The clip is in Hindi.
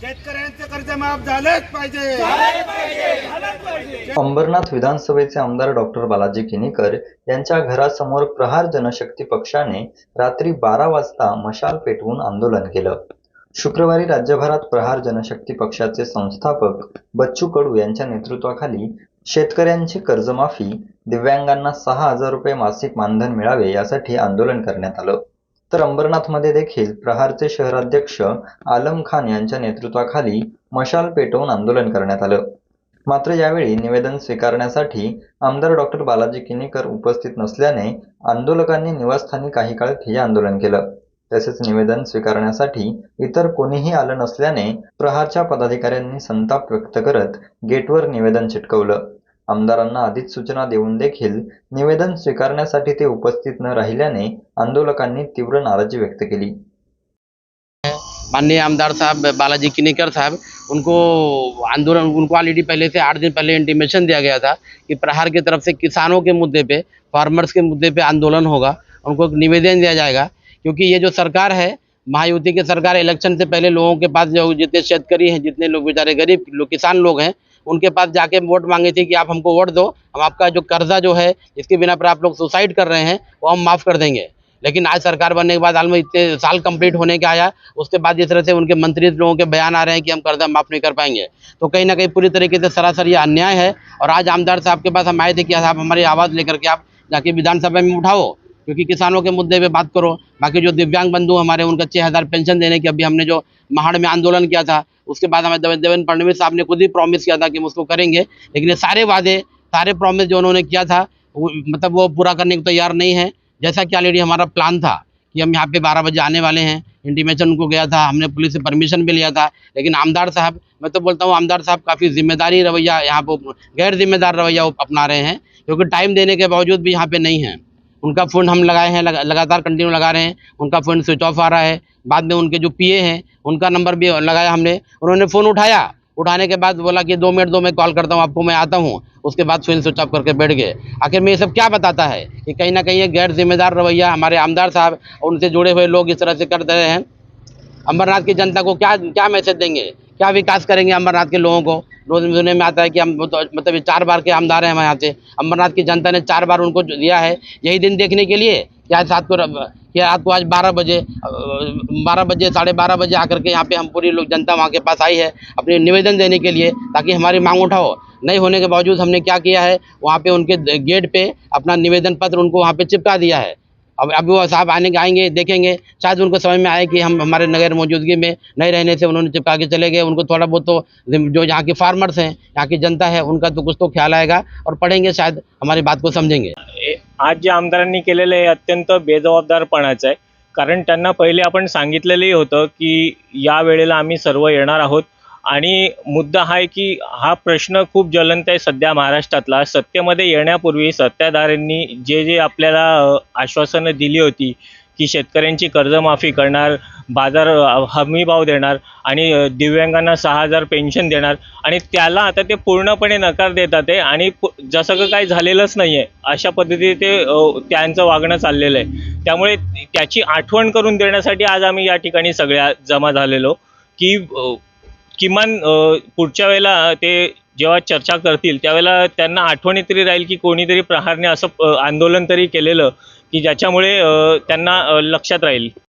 शेतकऱ्यांचे कर्ज माफ झालेच पाहिजे. अंबरनाथ विधानसभेचे आमदार डॉक्टर बालाजी किनीकर यांच्या घरासमोर प्रहार जनशक्ती पक्षाने रात्री बारा वाजता मशाल पेटवून आंदोलन केलं. शुक्रवारी राज्यभरात प्रहार जनशक्ती पक्षाचे संस्थापक बच्चू कडू यांच्या नेतृत्वाखाली शेतकऱ्यांची कर्जमाफी दिव्यांगांना सहा हजार रुपये मासिक मानधन मिळावे यासाठी आंदोलन करण्यात आलं. तर अंबरनाथमध्ये देखील प्रहारचे शहराध्यक्ष आलम खान यांच्या नेतृत्वाखाली मशाल पेटवून आंदोलन करण्यात आलं. मात्र यावेळी निवेदन स्वीकारण्यासाठी आमदार डॉक्टर बालाजी किनीकर उपस्थित नसल्याने आंदोलकांनी निवासस्थानी काही काळ ठिय्या आंदोलन केलं. तसेच निवेदन स्वीकारण्यासाठी इतर कोणीही आलं नसल्याने प्रहारच्या पदाधिकाऱ्यांनी संताप व्यक्त करत गेटवर निवेदन चिटकवलं. आमदारांना आधीच सूचना देऊन देखील निवेदन स्वीकारण्यासाठी ते उपस्थित न राहिल्याने आंदोलकांनी तीव्र नाराजी व्यक्त केली. माननीय आमदार साहब बालाजी किनीकर साहब, उनको आंदोलन, उनको ऑलरेडी पहले से आठ दिन पहले इंटीमेशन दिया गया था कि प्रहार की तरफ़ से किसानों के मुद्दे पे फार्मर्स के मुद्दे पे आंदोलन होगा। उनको एक निवेदन दिया जाएगा, क्योंकि ये जो सरकार है, महायुति की सरकार इलेक्शन से पहले लोगों के पास जो जितने शेतकारी हैं, जितने लोग बेचारे गरीब लोग किसान लोग हैं उनके पास जाके वोट मांगे थे कि आप हमको वोट दो। हम आपका जो कर्जा जो है, इसके बिना पर आप लोग सुसाइड कर रहे हैं, वो हम माफ़ कर देंगे। लेकिन आज सरकार बनने के बाद हाल में इतने साल कंप्लीट होने के आया, उसके बाद जिस तरह से उनके मंत्री लोगों के बयान आ रहे हैं कि हम कर्जा माफ़ नहीं कर पाएँगे। तो कहीं ना कहीं पूरी तरीके से सरासर ये अन्याय है। और आज आमदार साहब के पास हम आए थे कि साहब हमारी आवाज़ लेकर के आप जाके विधानसभा में उठाओ। क्योंकि किसानों के मुद्दे पे बात करो, बाकी जो दिव्यांग बंधु हमारे उनका छः हज़ार पेंशन देने की अभी हमने जो महाड़ में आंदोलन किया था, उसके बाद हमें देवे- देवेंद्र फडणवीस साहब ने खुद ही प्रॉमिस किया था कि हम उसको करेंगे, लेकिन ये सारे वादे, सारे प्रॉमिस जो उन्होंने किया था मतलब वो पूरा करने को तैयार नहीं है। जैसा कि ऑलरेडी हमारा प्लान था कि हम यहाँ पे बारह बजे आने वाले हैं इंटीमेशन उनको गया था, हमने पुलिस से परमिशन भी लिया था, लेकिन आमदार साहब, मैं तो बोलता हूँ आमदार साहब काफ़ी ज़िम्मेदारी रवैया यहाँ पर गैर जिम्मेदार रवैया अपना रहे हैं, क्योंकि टाइम देने के बावजूद भी यहाँ पे नहीं हैं। उनका फ़ोन हम लगाए हैं लगा, लगातार कंटिन्यू लगा रहे हैं। उनका फ़ोन स्विच ऑफ़ आ रहा है। बाद में उनके जो पीए हैं उनका नंबर भी लगाया हमने। उन्होंने फ़ोन उठाया। उठाने के बाद बोला कि दो मिनट दो मैं कॉल करता हूँ आपको मैं आता हूँ। उसके बाद फ़ोन स्विच ऑफ़ करके बैठ गए। आखिर में ये सब क्या बताता है कि कहीं ना कहीं ये गैर जिम्मेदार रवैया हमारे आमदार साहब उनसे जुड़े हुए लोग इस तरह से कर रहे हैं। अमरनाथ की जनता को क्या क्या मैसेज देंगे? क्या विकास करेंगे अमरनाथ के लोगों को? रोज सुनने में आता है कि हम तो मतलब ये चार बार के आमदार हैं हमारे यहाँ से। अमरनाथ की जनता ने चार बार उनको दिया है यही दिन देखने के लिए कि आज रात को कि रात को आज बारह बजे बारह बजे, साढ़े बारह बजे आकर के यहाँ पे हम पूरी लोग जनता वहाँ के पास आई है अपने निवेदन देने के लिए ताकि हमारी मांग उठाओ। नहीं होने के बावजूद हमने क्या किया है, वहाँ पे उनके गेट पे अपना निवेदन पत्र उनको वहाँ पे चिपका दिया है। अब अभी वो साहब आने आएँगे, देखेंगे। शायद उनको समझ में आए कि हम, हमारे नगर मौजूदगी में नहीं रहने से उन्होंने चिपका के चले गए। उनको थोड़ा बहुत तो जो यहाँ के फार्मर्स हैं, यहाँ की जनता है, उनका तो कुछ तो ख्याल आएगा और पढ़ेंगे, शायद हमारी बात को समझेंगे। आज जे आमदारांनी केलेलं आहे हे अत्यंत बेजबाबदारपणाचं आहे, कारण त्यांना पहिले आपण सांगितलेलंही होतं की या वेळेला आम्ही सर्व येणार आहोत. आणि मुद्दा हा आहे की हा प्रश्न खूप ज्वलंत आहे सध्या महाराष्ट्रातला. सत्तेमध्ये येण्यापूर्वी सत्ताधाऱ्यांनी जे जे आपल्याला आश्वासनं दिली होती की शेतकऱ्यांची कर्जमाफी करणार बाजार हमी भाव देणार आणि दिव्यांगांना सहा हजार पेन्शन देणार आणि त्याला आता ते पूर्णपणे नकार देतात आहे आणि जसं का काही झालेलंच नाही आहे अशा पद्धतीने ते त्यांचं वागणं चाललेलं आहे. त्यामुळे त्याची आठवण करून देण्यासाठी आज आम्ही या ठिकाणी सगळ्या जमा झालेलो की किमान पुढच्या वेळेला ते जेव्हा चर्चा करतील त्यावेळेला त्यांना आठवणी तरी राहील की कोणीतरी प्रहारने असं आंदोलन तरी केलेलं की ज्याच्यामुळे त्यांना लक्षात राहील.